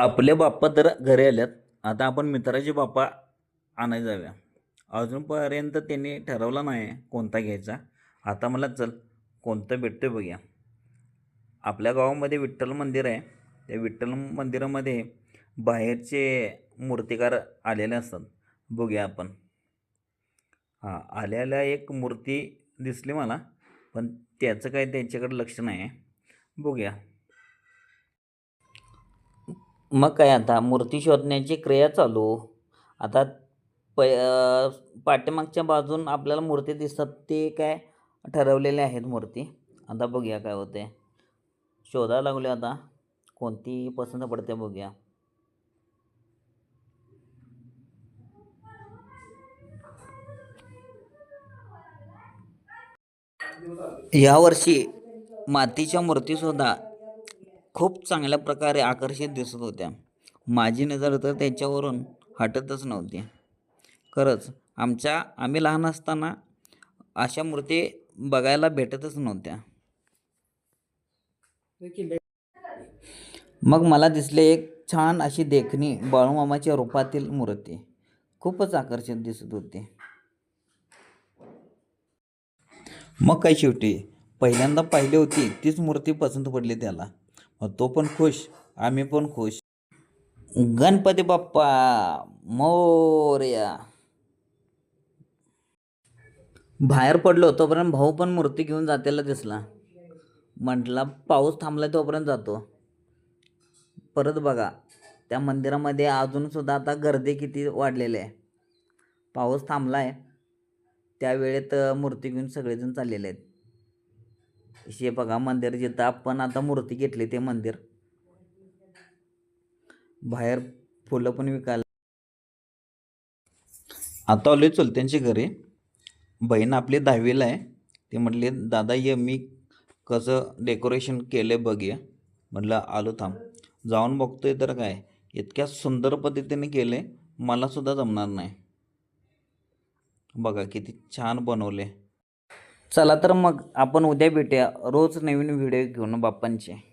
आपले बाप्पा तर घरी आल्यात. आता आपण मित्राचे बाप्पा आणायला जाऊया. अजूनपर्यंत त्यांनी ठरवला नाही कोणता घ्यायचा. आता मला चल कोणतं भेटतं बघूया. आपल्या गावामध्ये विठ्ठल मंदिर आहे. त्या विठ्ठल मंदिरामध्ये बाहेरचे मूर्तिकार आलेले असतात. बघूया आपण. हां आल्याला एक मूर्ती दिसली मला पण त्याचं काही त्यांच्याकडे लक्ष नाही आहे. बघूया. मग काय आता? मूर्ती शोधण्याची क्रिया चालू. आता प पाठीमागच्या बाजून आपल्याला मूर्ती दिसतात ते काय ठरवलेले आहेत मूर्ती. आता बघूया काय होते शोधायला लागले आता. कोणती पसंत पडते बघूया. यावर्षी मातीच्या मूर्तीसुद्धा खूप चांगल्या प्रकारे आकर्षित दिसत होत्या. माझी नजर तर त्याच्यावरून हटतच नव्हती. खरंच आमच्या आम्ही लहान असताना अशा मूर्ती बघायला भेटतच नव्हत्या. मग मला दिसले एक छान अशी देखणी बाळूमामाच्या रूपातील मूर्ती. खूपच आकर्षित दिसत होती. मग काय शेवटी? पहिल्यांदा पाहिली होती तीच मूर्ती पसंत पडली त्याला. तो पण खुश आम्ही पण खुश. गणपती बाप्पा मोरया. बाहेर पडलो तोपर्यंत भाऊ पण मूर्ती घेऊन जातेला दिसला. म्हटला पाऊस थांबला तोपर्यंत जातो. परत बघा त्या मंदिरामध्ये अजूनसुद्धा आता गर्दी किती वाढलेली आहे. पाऊस थांबला आहे त्यावेळेत मूर्ती घेऊन सगळेजण चाललेले आहेत. हे बघा मंदिर जिथं आपण आता मूर्ती घेतली ते मंदिर. बाहेर फुलं पण विकायला आता आलोय चुलत्यांच्या घरी. बहीण आपली दहावीला आहे. ते म्हटले दादा ये मी कसं डेकोरेशन केलं आहे बघूया म्हटलं आलो थांब. जाऊन बघतोय तर काय? इतक्या सुंदर पद्धतीने केले मलासुद्धा जमणार नाही. बघा किती छान बनवले चला तर मग आपण उद्या भेटूया. रोज नवीन व्हिडिओ घेऊन बाप्पांचे.